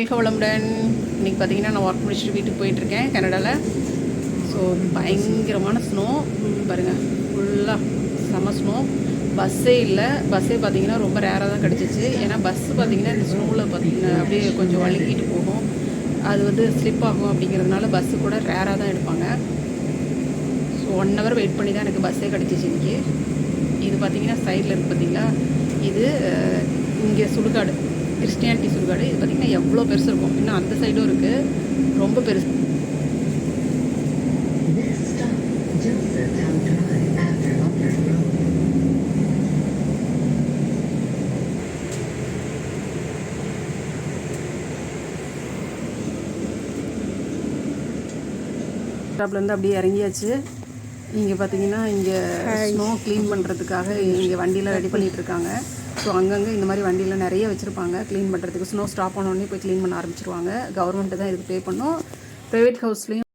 மிக வளமுடன் இன்னைக்கு பார்த்தீங்கன்னா நான் ஒர்க் முடிச்சுட்டு வீட்டுக்கு போயிட்டுருக்கேன் கனடாவில் ஸோ பயங்கரமான ஸ்னோ பாருங்கள் ஃபுல்லாக செம ஸ்னோ பஸ்ஸே இல்லை. பஸ்ஸே பார்த்தீங்கன்னா ரொம்ப ரேராக தான் கிடச்சிச்சு. ஏன்னா பஸ்ஸு பார்த்தீங்கன்னா இந்த ஸ்னோவில் பார்த்தீங்கன்னா அப்படியே கொஞ்சம் வழுக்கிட்டு போகும். அது வந்து ஸ்லிப் ஆகும் அப்படிங்கிறதுனால பஸ்ஸு கூட ரேராக தான் எடுப்பாங்க. ஸோ ஒன் ஹவர் வெயிட் பண்ணி தான் எனக்கு பஸ்ஸே கிடச்சிச்சு இன்றைக்கி இது பார்த்தீங்கன்னா சைடில் இருக்குது பார்த்தீங்களா? இது இங்கே சுடுகாடு. கிறிஸ்டியானிட்டி சுடுகாடு இது பார்த்தீங்கன்னா எவ்வளோ பெருசு இருக்கும். இன்னும் அந்த சைடும் இருக்குது ரொம்ப பெருசு. Next ஸ்டாப்லேருந்து அப்படியே இறங்கியாச்சு. இங்கே பார்த்தீங்கன்னா இங்கே ஸ்னோ க்ளீன் பண்ணுறதுக்காக இங்கே வண்டியெலாம் ரெடி பண்ணிட்டு இருக்காங்க ஸோ அங்கங்கே இந்த மாதிரி வண்டியில் நிறைய வச்சுருப்பாங்க. க்ளீன் பண்ணுறதுக்கு ஸ்னோ ஸ்டாப் உடனே போய் க்ளீன் பண்ண ஆரம்பிச்சிருவாங்க. கவர்மெண்ட்டு தான் இதுக்கு பே பண்ணும். ப்ரைவேட் ஹவுஸ்லேயும்